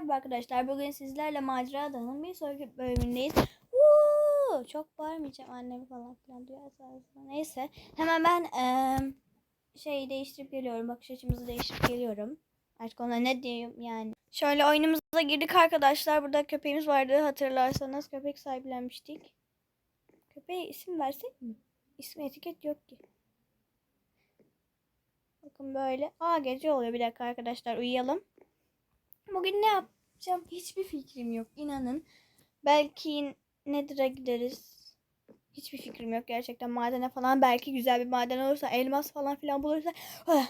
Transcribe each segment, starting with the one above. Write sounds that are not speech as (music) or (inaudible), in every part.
Merhaba arkadaşlar. Bugün sizlerle Macera Adanın bir sonraki bölümündeyiz. Woo! Çok bağırmayacağım annem falan filan duyarsa. Neyse. Hemen ben eee şey değiştirip geliyorum. Bakış açımızı değiştirip geliyorum. Artık ona ne diyeyim yani. Şöyle oyunumuza girdik arkadaşlar. Burada köpeğimiz vardı hatırlarsanız. Köpek sahiplenmiştik. Köpeğe isim versek mi? İsmi etiket yok ki. Bakın böyle. Aa gece oluyor. Bir dakika arkadaşlar uyuyalım. Bugün ne yapacağım hiçbir fikrim yok. İnanın. Belki Nether'a gideriz. Hiçbir fikrim yok gerçekten madene falan. Belki güzel bir maden olursa, elmas falan filan bulursa. Ah.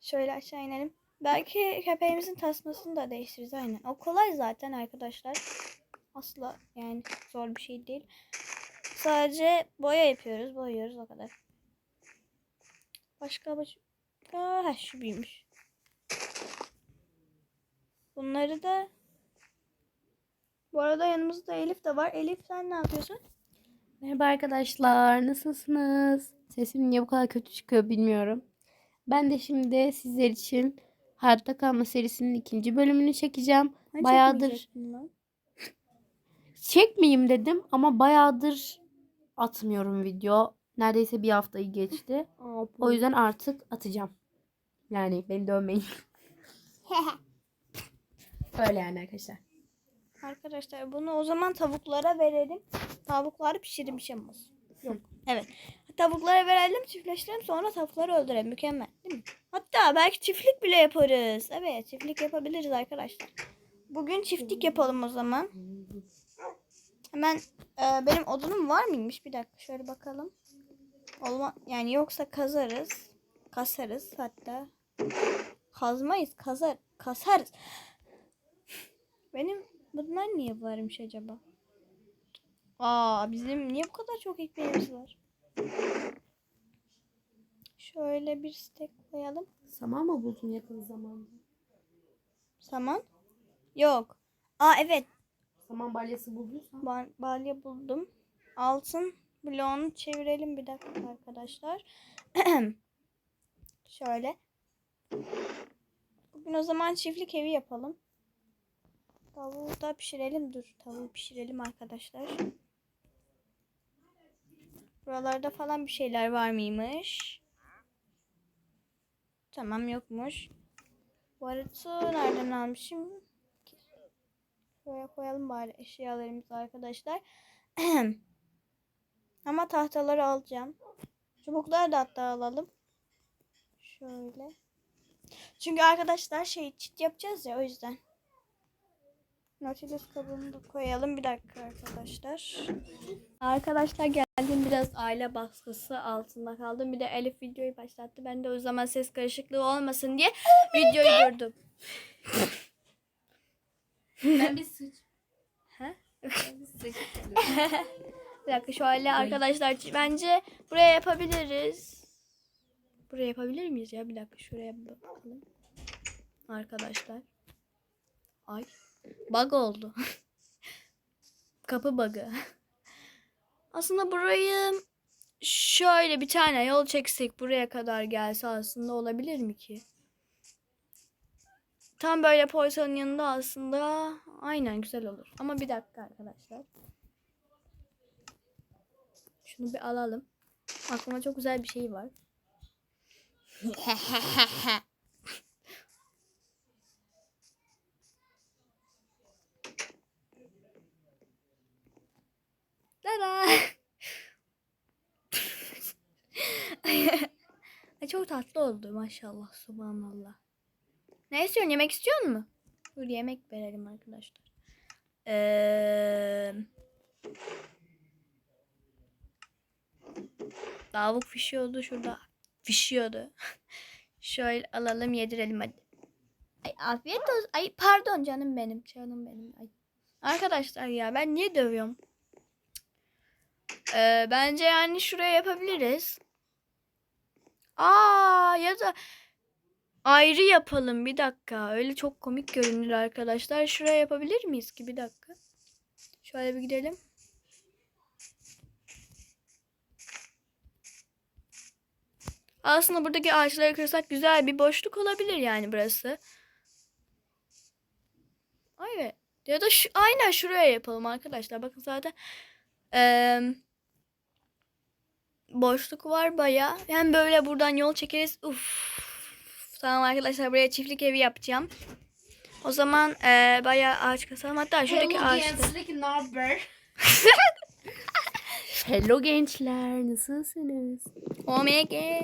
Şöyle aşağı inelim. Belki köpeğimizin tasmasını da değiştiririz aynen. O kolay zaten arkadaşlar. Asla yani zor bir şey değil. Sadece boya yapıyoruz, boyuyoruz o kadar. Başka başka ha şu büyümüş. Bunları da bu arada yanımızda Elif de var. Elif sen ne yapıyorsun? Merhaba arkadaşlar, nasılsınız? Sesim niye bu kadar kötü çıkıyor bilmiyorum. Ben de şimdi sizler için Hayatta Kalma serisinin ikinci bölümünü çekeceğim. Hani bayağıdır (laughs) çekmeyeyim dedim ama bayağıdır atmıyorum video. Neredeyse bir haftayı geçti. (laughs) O yüzden artık atacağım. Yani beni dövmeyin. (laughs) Öyle yani arkadaşlar. Arkadaşlar bunu o zaman tavuklara verelim. Tavukları pişirmiş olsun. Yok. (laughs) Evet. Tavuklara verelim, çiftleştirelim sonra tavukları öldürelim. Mükemmel değil mi? Hatta belki çiftlik bile yaparız. Evet çiftlik yapabiliriz arkadaşlar. Bugün çiftlik yapalım o zaman. Hemen e, benim odunum var mıymış? Bir dakika şöyle bakalım. Olma yani yoksa kazarız. Kasarız hatta. Kazmayız, kazar, kasarız. Benim bunlar niye varmış acaba? Aa bizim niye bu kadar çok ekmeğimiz var? Şöyle bir stek koyalım. Saman mı buldun yakın zamanda? Saman. Yok. Aa evet. Saman balyası bulduysan. Ba- balya buldum. Altın bloğunu çevirelim bir dakika arkadaşlar. (clears throat) Şöyle. Bugün o zaman çiftlik evi yapalım. Tavuğu da pişirelim. Dur tavuğu pişirelim arkadaşlar. Buralarda falan bir şeyler var mıymış? Tamam yokmuş. Arada nereden almışım? Şuraya koyalım bari eşyalarımızı arkadaşlar. (clears throat) Ama tahtaları alacağım. Çubukları da hatta alalım. Şöyle. Çünkü arkadaşlar şey çit yapacağız ya o yüzden. Nautilus kabuğunu da koyalım. Bir dakika arkadaşlar. Arkadaşlar geldim biraz aile baskısı altında kaldım. Bir de Elif videoyu başlattı. Ben de o zaman ses karışıklığı olmasın diye videoyu durdum. Ben bir sıç. Ha? Bir dakika şöyle arkadaşlar bence buraya yapabiliriz. Buraya yapabilir miyiz ya? Bir dakika şuraya bakalım. Arkadaşlar. Ay. Bug oldu. (laughs) Kapı bug'ı. Aslında burayı şöyle bir tane yol çeksek buraya kadar gelse aslında olabilir mi ki? Tam böyle portanın yanında aslında aynen güzel olur. Ama bir dakika arkadaşlar. Şunu bir alalım. Aklıma çok güzel bir şey var. (laughs) (laughs) Ay, çok tatlı oldu maşallah subhanallah. Ne istiyorsun? Yemek istiyor mu? Dur yemek verelim arkadaşlar. Eee... Tavuk pişiyordu şurada. Pişiyordu. (laughs) Şöyle alalım yedirelim hadi. Ay afiyet olsun. Ay pardon canım benim. Canım benim. Ay. Arkadaşlar ya ben niye dövüyorum? Ee, bence yani şuraya yapabiliriz. Aa ya da ayrı yapalım bir dakika. Öyle çok komik görünür arkadaşlar. Şuraya yapabilir miyiz ki bir dakika? Şöyle bir gidelim. Aslında buradaki ağaçları kırsak güzel bir boşluk olabilir yani burası. Ya da şu, aynen şuraya yapalım arkadaşlar. Bakın zaten eee, boşluk var baya. Hem böyle buradan yol çekeriz. Uf. Tamam arkadaşlar buraya çiftlik evi yapacağım. O zaman eee bayağı ağaç kasalım. Hatta şuradaki ağaçta. ne haber? (laughs) Hello gençler nasılsınız? Omega.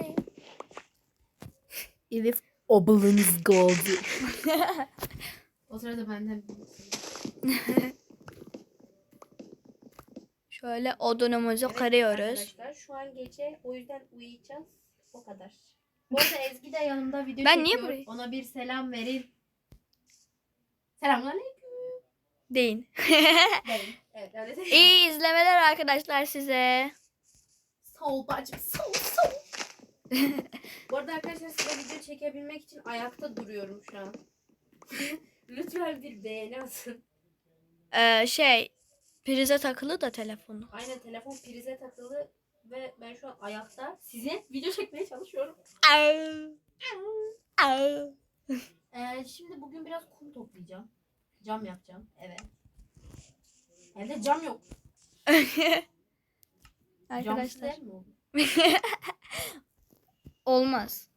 Evet obalınız goldu. o sırada benden (laughs) Şöyle odunumuzu kırıyoruz. Arkadaşlar şu an gece o yüzden uyuyacağız. O kadar. Bu arada Ezgi de yanımda video Ben niye çekiyor. burayı- Ona bir selam verin. Selamünaleyküm. Deyin. Verin. Evet öyle. İyi izlemeler arkadaşlar size. Sağ ol bacım sağ ol sağ ol. (laughs) Bu arada arkadaşlar size video çekebilmek için ayakta duruyorum şu an. (laughs) Lütfen bir beğeni atın. Ee, şey prize takılı da telefonu. Aynen telefon prize takılı ve ben şu an ayakta size video çekmeye çalışıyorum. Ee, şimdi bugün biraz kum toplayacağım. Cam yapacağım eve. Evde cam yok. (laughs) Cam Arkadaşlar mi olur? (laughs) olmaz.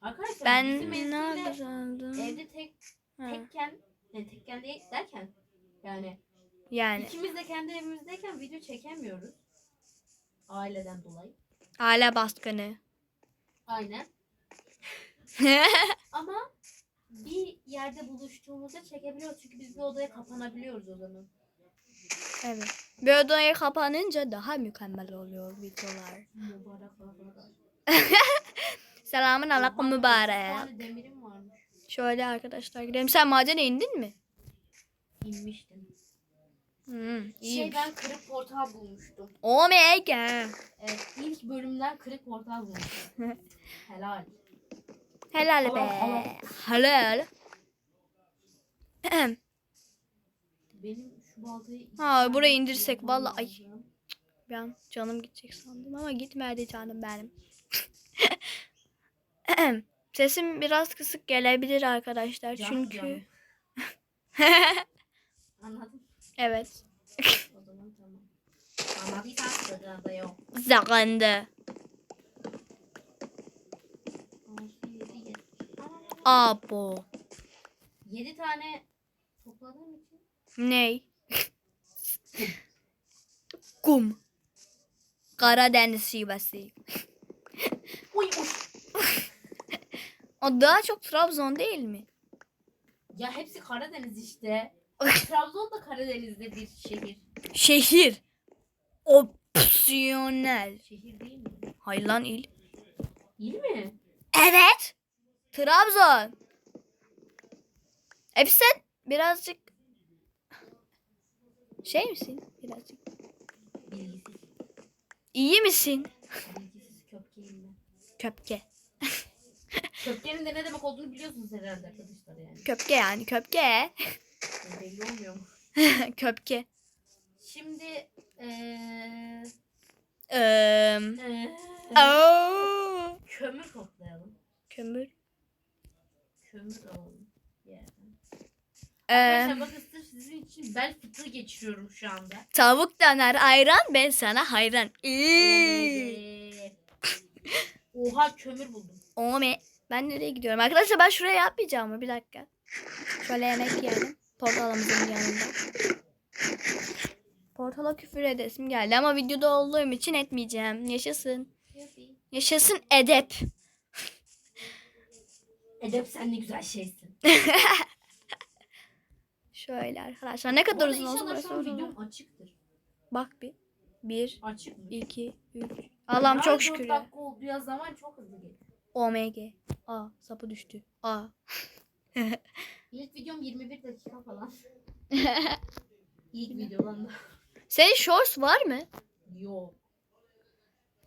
Arkadaşlar Ben ne yapacaktım? evde tek tekken ne tekken değil derken yani Yani ikimiz de kendi evimizdeyken video çekemiyoruz. Aileden dolayı. hala baskını. Aynen. (laughs) Ama bir yerde buluştuğumuzda çekebiliyoruz. Çünkü biz bir odaya kapanabiliyoruz o zaman. evet. Bir odaya kapanınca daha mükemmel oluyor videolar. Mübarek. (laughs) Selamun aleyküm mübarek. demirim varmış. Şöyle arkadaşlar gidelim. Sen madene indin mi? İnmiştim. Hmm, Şey iyiymiş. ben kırık portal bulmuştum. Omega. Evet ilk bölümden kırık portal bulmuştum. (laughs) Helal. Helal be. Helal. Benim şu baltayı... Ha, tane burayı indirsek vallahi- ay. ben canım gidecek sandım ama gitmedi canım benim. (laughs) Sesim biraz kısık gelebilir arkadaşlar Can, çünkü can. (laughs) Anladın? evet O zaman tamam. Anladıysan yok. yedi, yedi. Abo. 7 tane topladığım için Ney? Kum. Karadeniz şivesi. Uy uy. O daha çok Trabzon değil mi? Ya hepsi Karadeniz işte. Trabzon da Karadeniz'de bir şehir. Şehir. Opsiyonel. Şehir değil mi? Hayır lan il. İl mi? Evet. Trabzon. E sen birazcık şey misin? Birazcık. İyi misin? Köpke. (laughs) Köpkenin de ne demek olduğunu biliyorsunuz herhalde arkadaşlar yani. Köpke yani köpke. Belli olmuyor mu? (laughs) köpke. Şimdi Eee. eee, Oo. kömür toplayalım. Kömür. Kömür alalım. Yani. Ee, Arkadaşlar bakın sırf sizin için bel fıtığı geçiriyorum şu anda. tavuk döner ayran ben sana hayran. İyi. (laughs) Oha kömür buldum. Ome. Ben nereye gidiyorum? Arkadaşlar ben şuraya yapmayacağım mı? Bir dakika. Şöyle yemek yiyelim. Portalımızın yanında. Portala küfür edesim geldi ama videoda olduğum için etmeyeceğim. Yaşasın. Yaşasın edep. (laughs) Edep sen ne güzel şeysin. (laughs) Şöyle arkadaşlar. Ne kadar uzun olsun? İnşallah şu an videom açıktır. Bak bir. Bir, Açık mı? iki, üç. Allah'ım Ya, çok şükür. ya. dakika oldu ya zaman çok hızlı geçti. OMG. Aa sapı düştü. Aa. (laughs) İlk videom 21 dakika falan. (laughs) İlk videodan da. Senin shorts var mı? Yok.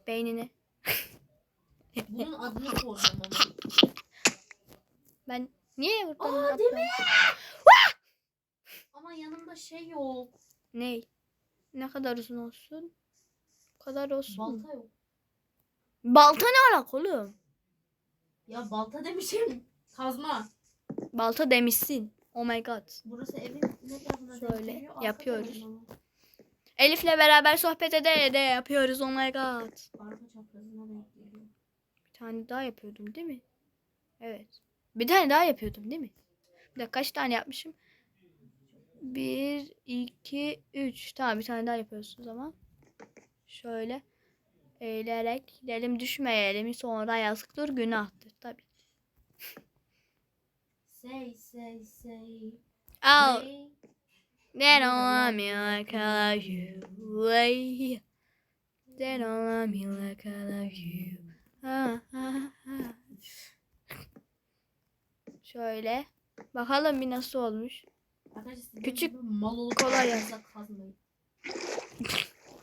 Beynine. (laughs) Bunun adını soracağım ama. Ben niye buradan Aa, atladım? değil mi? Ama yanımda şey yok. Ney? Ne kadar uzun olsun? O kadar olsun. Balta yok. Balta ne alaka oğlum? Ya balta demişim. Kazma. balta demişsin. Oh my god. Burası evin ne tarafına Şöyle? Arka yapıyoruz. tarafına? Elif'le beraber sohbet ede ede yapıyoruz. Oh my god. Arka çaprazına denk geliyor. Bir tane daha yapıyordum değil mi? Evet. Bir tane daha yapıyordum değil mi? Bir dakika kaç tane yapmışım? Bir, iki, üç. Tamam bir tane daha yapıyoruz o zaman. Şöyle eğilerek gidelim düşmeyelim. Sonra yazıktır günahtır tabii. (laughs) Say say say. Oh, say. they don't love me like I love you. Way. They don't love me like I love you. Ah, ah, ah. Şöyle. Bakalım bir nasıl olmuş. Arkadaşlar Küçük, mal olup kolay kazanırsa kazmayın.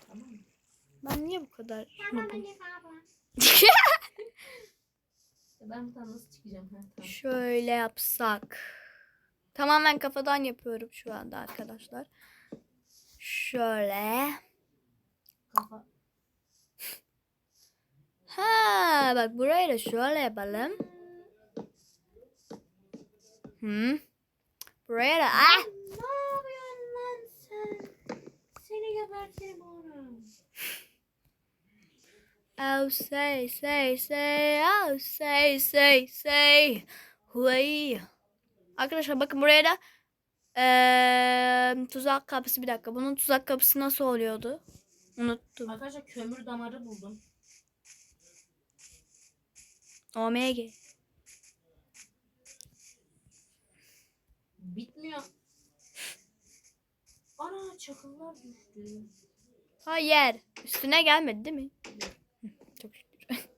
tamam mı? Ben niye bu kadar? (laughs) Ben buradan nasıl çıkacağım? Ha, tamam. Şöyle yapsak. Tamamen kafadan yapıyorum şu anda arkadaşlar. Şöyle. Kafa. Ha bak burayı da şöyle yapalım. Hı. Buraya da ah. Ne yapıyorsun lan sen? Seni gebertirim oğlum. Oh say say say oh say say say. Huy. Arkadaşlar bakın buraya da eee, tuzak kapısı bir dakika. Bunun tuzak kapısı nasıl oluyordu? Unuttum. Arkadaşlar kömür damarı buldum. OMG. Düştü. Hayır. Üstüne gelmedi değil mi? Çok şükür. (laughs)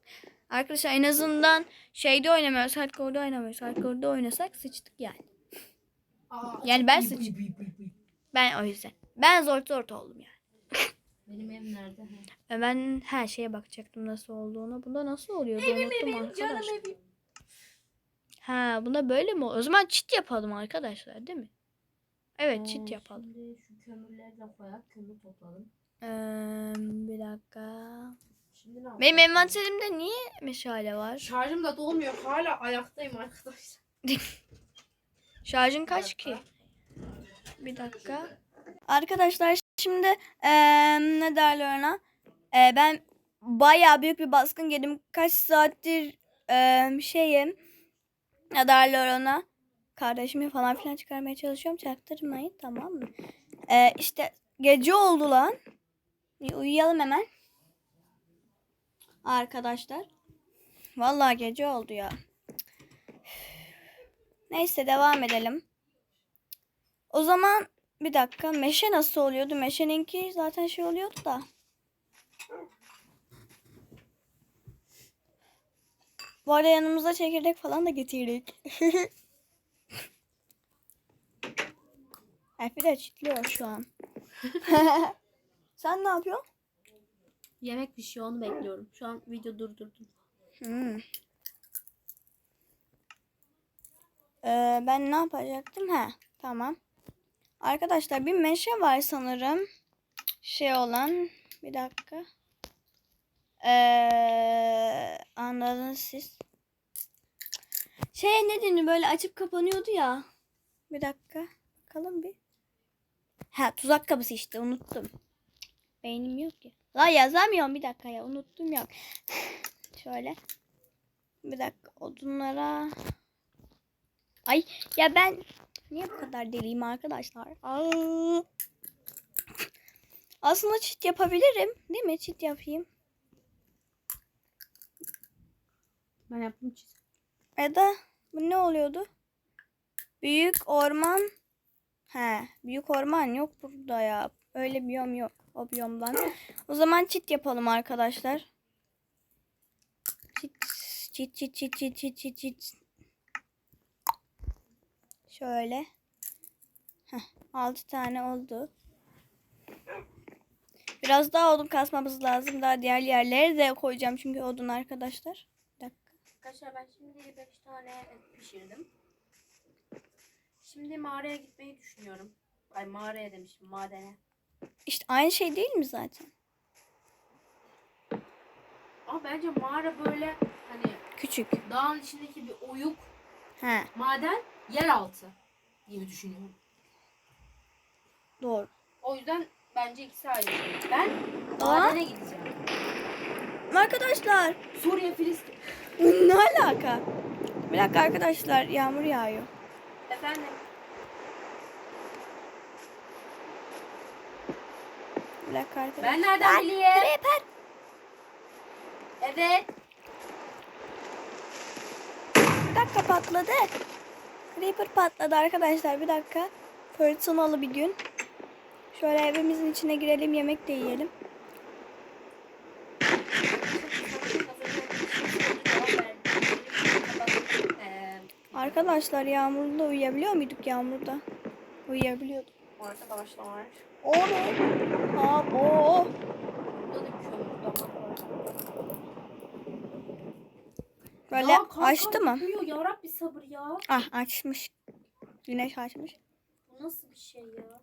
Arkadaşlar en azından şeyde oynamıyoruz. Hardcore'da oynamıyoruz. Hardcore'da oynasak sıçtık yani. Aa, Yani ben bıy, sıç- bıy, bıy, bıy, bıy. Ben o yüzden. Ben zor zor oldum yani. Benim ev nerede? Ha. E Ben her şeye bakacaktım nasıl olduğunu. Bunda nasıl oluyordu unuttum arkadaşlar. evim. Ha bunda böyle mi? ol- O zaman çit yapalım arkadaşlar değil mi? Evet Ee, çit yapalım. Şimdi şu kömürleri de koyak. Kömür toplayalım. Ee, bir dakika. Şimdi ne yapalım? Benim envanterimde niye meşale var? Şarjım da dolmuyor. Hala ayaktayım arkadaşlar. (laughs) Şarjın kaç ki? Bir dakika. Arkadaşlar şimdi eee, ne derler ona? Eee, ben bayağı büyük bir baskın yedim. Kaç saattir eee, şeyim. Ne derler ona? Kardeşimi falan filan çıkarmaya çalışıyorum. Çaktırmayın tamam mı? Eee işte gece oldu lan. Bir uyuyalım hemen. Arkadaşlar. Vallahi gece oldu ya. Neyse devam edelim. O zaman bir dakika meşe nasıl oluyordu? Meşeninki zaten şey oluyordu da. Bu arada yanımıza çekirdek falan da getirdik. (laughs) Efe de çitliyor şu an. (laughs) Sen ne yapıyorsun? Yemek pişiyor onu bekliyorum. Şu an video durdurdum. Hmm. Ee, ben ne yapacaktım? Ha, tamam. Arkadaşlar bir meşe var sanırım. Şey olan. Bir dakika. Ee, anladınız siz. Şey ne denir böyle açıp kapanıyordu ya. Bir dakika. Bakalım bir. Ha tuzak kapısı işte unuttum. Beynim yok ya. La yazamıyorum bir dakika ya unuttum yok. (laughs) Şöyle. Bir dakika odunlara. Ay ya ben niye bu kadar deliyim arkadaşlar? Aa. Aslında çit yapabilirim. Değil mi? Çit yapayım. Ben yaptım çiz. Eda bu ne oluyordu? Büyük orman. He, büyük orman yok burada ya. Öyle biyom yok. O biyomdan. O zaman çit yapalım arkadaşlar. Çit, çit, çit, çit, çit, çit, çit, çit. Şöyle. Heh, 6 tane oldu. Biraz daha odun kasmamız lazım. Daha diğer yerlere de koyacağım çünkü odun arkadaşlar. Bir dakika. Arkadaşlar ben şimdi 5 tane pişirdim. Şimdi mağaraya gitmeyi düşünüyorum. Ay mağaraya demişim madene. İşte aynı şey değil mi zaten? Ama bence mağara böyle hani Küçük. dağın içindeki bir oyuk He. maden yeraltı gibi düşünüyorum. Doğru. O yüzden bence ikisi ayrı. Ben madene gideceğim. Arkadaşlar Suriye, Filistin. (laughs) ne alaka? Bir dakika arkadaşlar yağmur yağıyor. Efendim. Bir dakika arkadaşlar. Ben nereden bileyim? Creeper. Evet. Bir dakika patladı. Creeper patladı arkadaşlar. Bir dakika. Fırtınalı bir gün. Şöyle evimizin içine girelim yemek de yiyelim. Arkadaşlar yağmurda uyuyabiliyor muyduk yağmurda? Uyuyabiliyorduk. Arkadaşlar. O ne? Aa, o. Burada da bir kömür damak var. Böyle Ya açtı mı? Uyuyor ya Rabbi sabır ya. Ah açmış. Güneş açmış. Bu nasıl bir şey ya?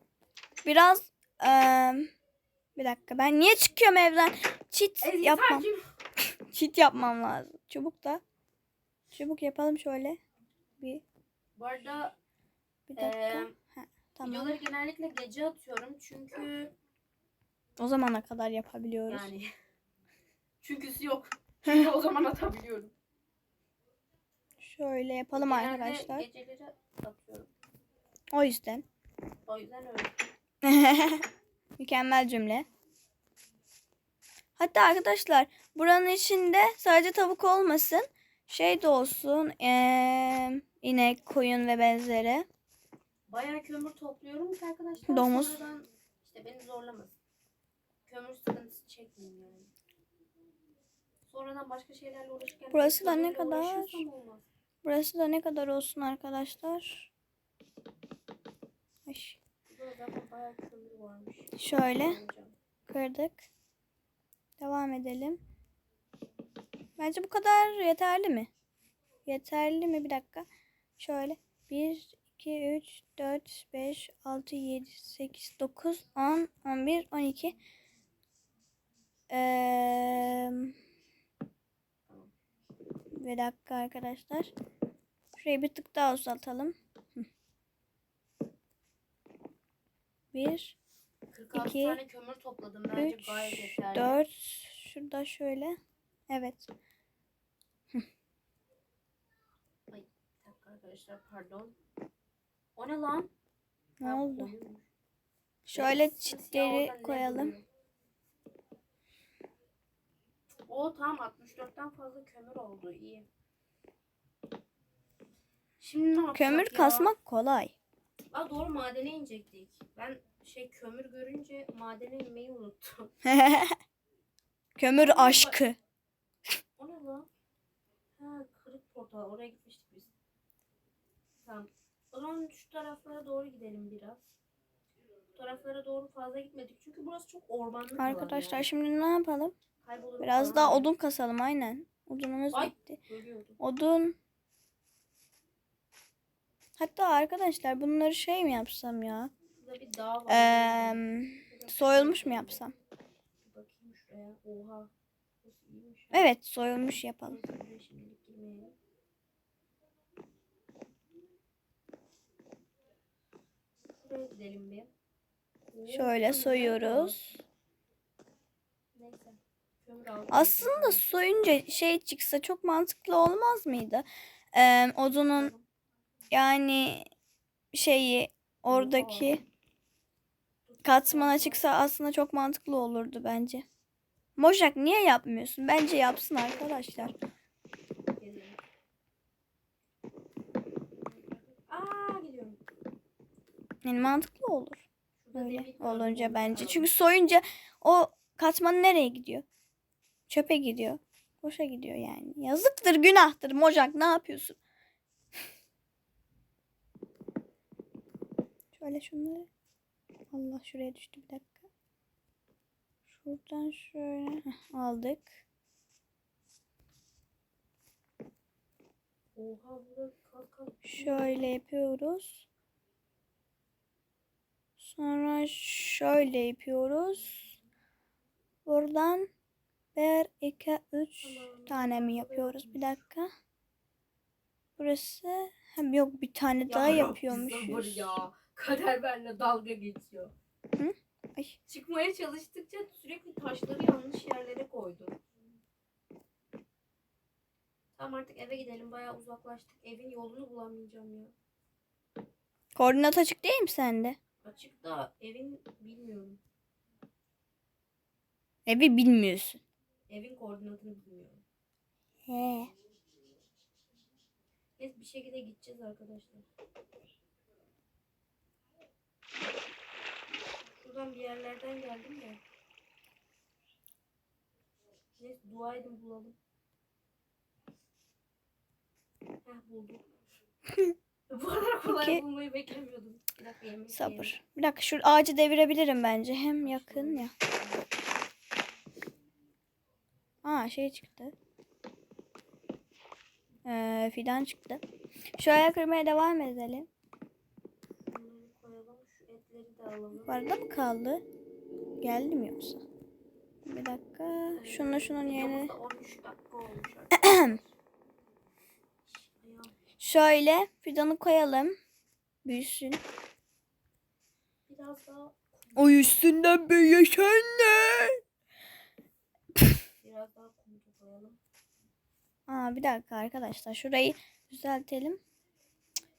Biraz eee, bir dakika ben niye çıkıyorum evden? Çit Ezgi yapmam. (laughs) Çit yapmam lazım. Çubuk da. Çubuk yapalım şöyle. Bir, Bu arada bir dakika. Ee, Ha, tamam. videoları genellikle gece atıyorum çünkü O zamana kadar yapabiliyoruz. yani (laughs) çünküsü yok. Çünkü o zaman atabiliyorum. Şöyle yapalım Genelde arkadaşlar. Geceleri atıyorum. O yüzden. O yüzden öyle. (laughs) Mükemmel cümle. Hatta arkadaşlar buranın içinde sadece tavuk olmasın. Şey de olsun. eee, inek, koyun ve benzeri. Bayağı kömür topluyorum ki arkadaşlar. Domuz. Sonradan işte beni zorlamasın. Kömür sıkıntısı çekmeyeyim yani. Sonradan başka şeylerle uğraşırken... Burası da ne kadar? Burası da ne kadar olsun arkadaşlar. Ay, Burada zaten bayağı kömür varmış. Şöyle kırdık. Devam edelim. Bence bu kadar yeterli mi? Yeterli mi? Bir dakika. Şöyle. 1, 2, 3, 4, 5, 6, 7, 8, 9, 10, 11, 12. Eee bir dakika arkadaşlar. Şurayı bir tık daha uzaltalım. Hı. Bir, 46 İki, tane kömür topladım. Bence 3, gayet yeterli. 4. Şurada şöyle. Evet. Bir dakika arkadaşlar pardon. O ne lan? Ne Ha, oldu? koyunmuş. Şöyle çitleri koyalım. O tam 64'ten fazla kömür oldu. iyi. Şimdi ne Kömür ya? kasmak kolay. Aa, doğru madene inecektik. Ben şey kömür görünce madene inmeyi unuttum. (laughs) Kömür aşkı. O ne lan? Ha kırık portal. Oraya gitmiştik. Tamam. O zaman şu taraflara doğru gidelim biraz. Bu taraflara doğru fazla gitmedik. Çünkü burası çok ormanlık Arkadaşlar yani. şimdi ne yapalım? Kaybolur Biraz falan daha odun kasalım aynen. Odunumuz Ay. bitti. Odun. Hatta arkadaşlar bunları şey mi yapsam ya? Şurada bir dağ var. Eee soyulmuş mu yapsam? Evet soyulmuş yapalım. Neyse, buraya şimdilik girmeyelim. Şuraya gidelim bir. Oo, Şöyle soyuyoruz. Neyse. Aslında soyunca şey çıksa çok mantıklı olmaz mıydı? Eee odunun yani şeyi oradaki katmana çıksa aslında çok mantıklı olurdu bence. Mojak niye yapmıyorsun? Bence yapsın arkadaşlar. Geliyorum. Aa gidiyorum. Yani mantıklı olur. Şurada Öyle demir var, olunca bence. Çünkü soyunca o katman nereye gidiyor? Çöpe gidiyor. Boşa gidiyor yani. Yazıktır, günahtır. Mojak ne yapıyorsun? (laughs) Şöyle şunları. Allah şuraya düştü bir dakika. Şuradan şöyle aldık. Şöyle yapıyoruz. Sonra şöyle yapıyoruz. Buradan bir, iki, üç Tamam. tane mi yapıyoruz? Bir dakika. Burası Hem yok bir tane daha Ya Rabbi, yapıyormuşuz. ya. Kader benimle dalga geçiyor. Hı? Ay. Çıkmaya çalıştıkça sürekli taşları yanlış yerlere koydu. Tamam artık eve gidelim. Bayağı uzaklaştık. Evin yolunu bulamayacağım ya. Koordinat açık değil mi sende? Açık da evin bilmiyorum. Evi bilmiyorsun. Evin koordinatını bilmiyorum. He. Neyse bir şekilde gideceğiz arkadaşlar. Şuradan bir yerlerden geldim de. Neyse dua edin bulalım. Heh buldum. (laughs) Bu kadar kolay Peki. bulmayı beklemiyordum. Bir dakika yemek yiyelim. Sabır. Bir dakika şu ağacı devirebilirim bence. Hem yakın ya. Aa şey çıktı. Ee, fidan çıktı. Şuraya kırmaya devam edelim. Şu. Bu arada mı kaldı? Geldi mi yoksa? Bir dakika. Şununla şunun yerine. Videomuz da 13 dakika olmuş (clears throat) arkadaşlar. Ayağım. Şöyle fidanı koyalım. Büyüsün. Biraz daha O üstünden büyüyüşen ne? biraz daha kum koyalım. Aa bir dakika arkadaşlar. Şurayı düzeltelim.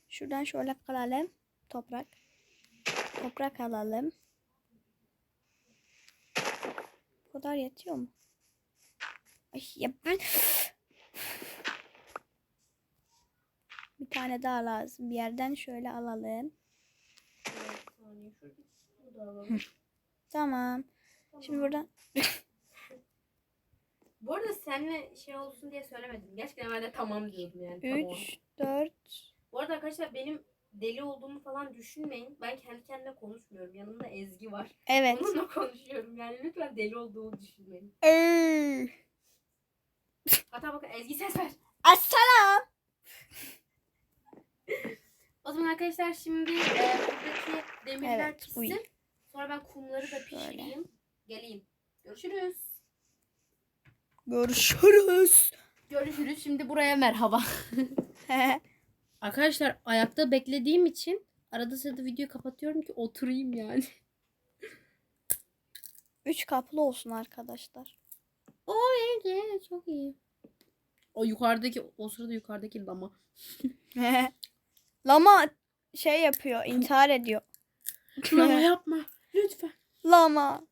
Şuradan şöyle alalım. Toprak. Toprak alalım. Bu kadar yetiyor mu? Ay ya ben... Bir tane daha lazım. Bir yerden şöyle alalım. Saniye. Da alalım. Tamam. Tamam. Şimdi buradan (laughs) Bu arada seninle şey olsun diye söylemedim. Gerçekten ben de tamam diyordum yani. Tamam. 3, 4, Bu arada arkadaşlar benim deli olduğumu falan düşünmeyin. Ben kendi kendime konuşmuyorum. Yanımda Ezgi var. evet. Onunla konuşuyorum. Yani lütfen deli olduğumu düşünmeyin. Hatta bakın Ezgi ses ver. Assalam. (laughs) O zaman arkadaşlar şimdi e, buradaki demirler Evet, pişsin. uy. Sonra ben kumları da Şöyle. pişireyim. Geleyim. Görüşürüz. Görüşürüz. Görüşürüz. Şimdi buraya merhaba. (laughs) Arkadaşlar ayakta beklediğim için arada sırada videoyu kapatıyorum ki oturayım yani. Üç kaplı olsun arkadaşlar. O iyi, çok iyi. O yukarıdaki o sırada yukarıdaki lama. Lama şey yapıyor, intihar ediyor. Lama (laughs) yapma lütfen. Lama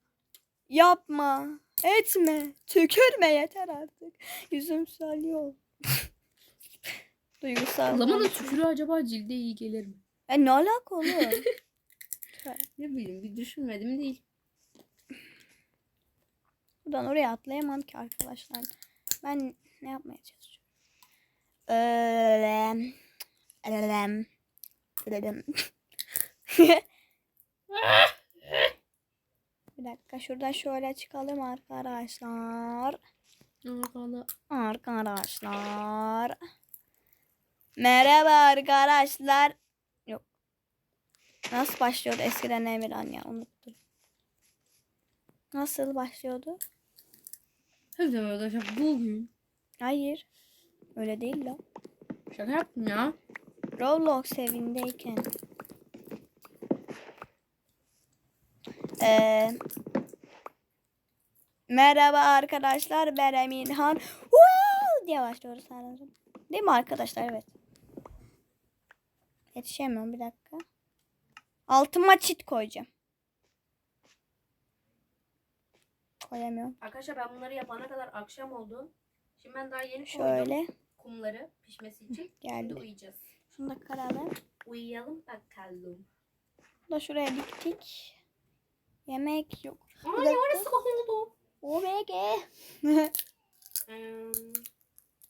yapma, etme, tükürme yeter artık. Yüzüm salıyor. (laughs) Duygusal. Lamanın tükürüğü acaba cilde iyi gelir mi? E ne alaka olur? (laughs) Ne bileyim bir düşünmedim değil. Buradan oraya atlayamam ki arkadaşlar. Ben ne yapmaya çalışıyorum? Öyle. (laughs) Bir dakika şuradan şöyle çıkalım arkadaşlar. Arkadaşlar. Merhaba arkadaşlar. Yok. Nasıl başlıyordu eskiden Emirhan ya unuttum. Nasıl başlıyordu? Hepsi arkadaşlar bugün. Hayır. Öyle değil la. Şaka yaptım ya. Roblox evindeyken. Ee, merhaba arkadaşlar ben Emirhan. Wow! diye başlıyoruz sanırım. Değil mi arkadaşlar? Evet. Yetişemiyorum bir dakika. Altıma çit koyacağım. Koyamıyorum. Arkadaşlar ben bunları yapana kadar akşam oldu. Şimdi ben daha yeni koydum Şöyle kumları pişmesi için. Şimdi geldi. uyuyacağız. Şunu da karalım. Uyuyalım bakalım. Bunu da şuraya diktik. Yemek yok. Aa ne sabah oldu. OMG. Ee,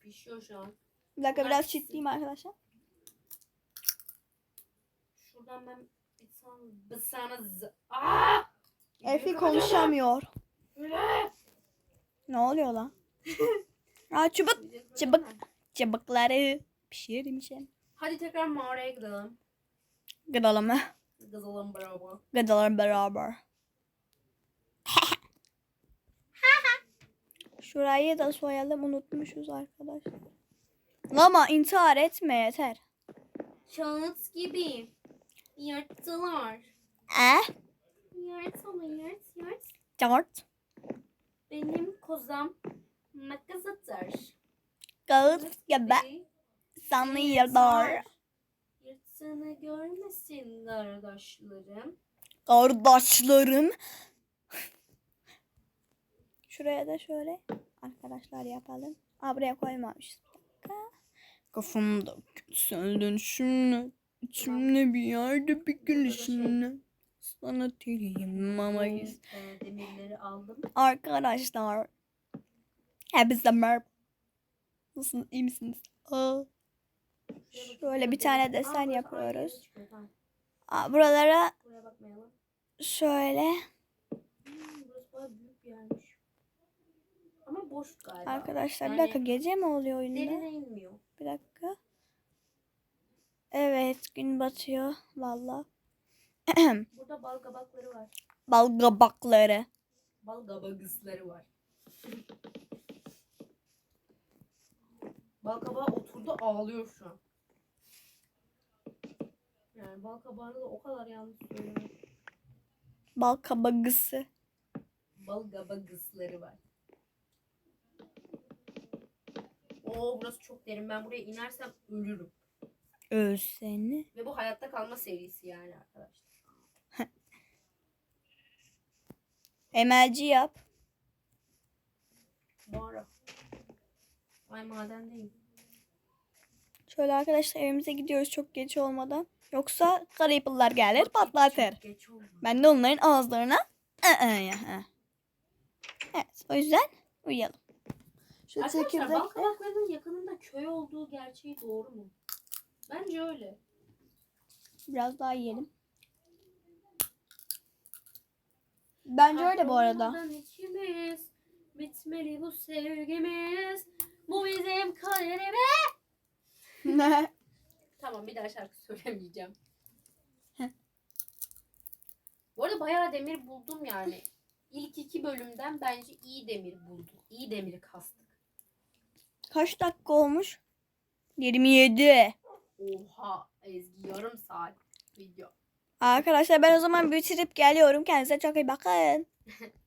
pişiyor şu an. Bir dakika Bunlar biraz ciddiyim arkadaşlar. Şuradan ben bir sana bir sana z- Aa! Efi konuşamıyor. Ne oluyor lan? (laughs) Aa çubuk kapatıyorum. çubukları pişirmişim. Hadi tekrar mağaraya gidelim. Gidelim mi? Gidelim beraber. Gidelim beraber. (laughs) Şurayı da soyalım unutmuşuz arkadaşlar. Lama intihar etme yeter. Kağıt gibi. Yırttılar. Eh, Yırt onu yırt yırt. dört. Benim kozam makas atar. Kağıt gibi sanıyorlar. Yırttığını görmesin kardeşlerim. Kardeşlerim. Şuraya da şöyle arkadaşlar yapalım. Aa, buraya koymamışız. Kafamda söndün şimdi. İçimde bir yerde bir gülüşünle. Sana teliyim ama yüz. Ee, demirleri aldım. Arkadaşlar. Hepinize merhaba. Nasılsınız? iyi misiniz? Aa, Şöyle bir tane desen yapıyoruz. aa, buralara şöyle Hmm. Ama boş galiba. arkadaşlar bir dakika gece mi oluyor oyunda? Bir dakika. Evet gün batıyor valla. (clears throat) Burada bal kabakları var. Bal kabakları. Bal var. Bal kabağı oturdu ağlıyor şu an. Yani bal kabağını da o kadar yanlış söylüyorum. Bal kabagısı. Bal kabakısları var. Oo burası çok derin. Ben buraya inersem ölürüm. Ölseni. Ve bu hayatta kalma serisi yani arkadaşlar. Emelci yap. Mağara. Ay madendeyim. Şöyle arkadaşlar evimize gidiyoruz çok geç olmadan. Yoksa Karayiplılar gelir patlatır. Ben de onların ağızlarına ı ı ya, hı. Evet o yüzden uyuyalım. Şu Arkadaşlar çekirdek bal kabaklarının yakınında köy olduğu gerçeği doğru mu? Bence öyle. biraz daha yiyelim. Bence öyle bu arada. Bitmeli bu sevgimiz. Bu bizim kaderimiz. Ne? Tamam bir daha şarkı söylemeyeceğim. bu arada bayağı demir buldum yani. İlk iki bölümden bence iyi demir bulduk. İyi demiri kastık. Kaç dakika olmuş? 27. Oha Ezgi yarım saat video. Arkadaşlar ben o zaman bitirip geliyorum. Kendinize çok iyi bakın. (laughs)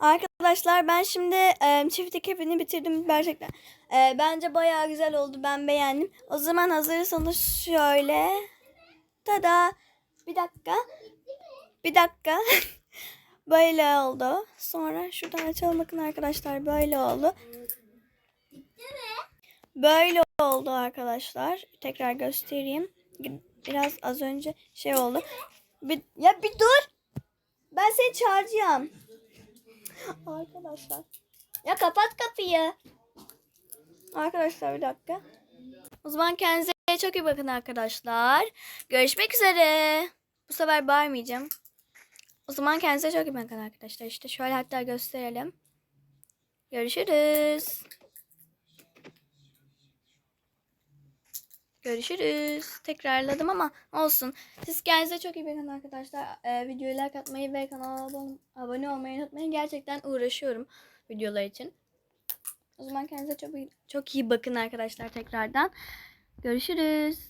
Arkadaşlar ben şimdi e, çift ekibini bitirdim gerçekten. E, bence bayağı güzel oldu. Ben beğendim. O zaman hazırsanız şöyle. Tada. Bir dakika. Bir dakika. (laughs) böyle oldu. Sonra şuradan açalım bakın arkadaşlar. Böyle oldu. Böyle oldu arkadaşlar. Tekrar göstereyim. Biraz az önce şey oldu. Bir, ya bir dur. Ben seni çağıracağım. (laughs) Arkadaşlar. Ya kapat kapıyı. Arkadaşlar bir dakika. O zaman kendinize çok iyi bakın arkadaşlar. Görüşmek üzere. Bu sefer bağırmayacağım. O zaman kendinize çok iyi bakın arkadaşlar. İşte şöyle hatta gösterelim. Görüşürüz. Görüşürüz. Tekrarladım ama olsun. Siz kendinize çok iyi bakın arkadaşlar. Ee, videoyu like atmayı ve kanala abone- olmayı unutmayın. Gerçekten uğraşıyorum videolar için. O zaman kendinize çok iyi, çok iyi bakın arkadaşlar tekrardan. Görüşürüz.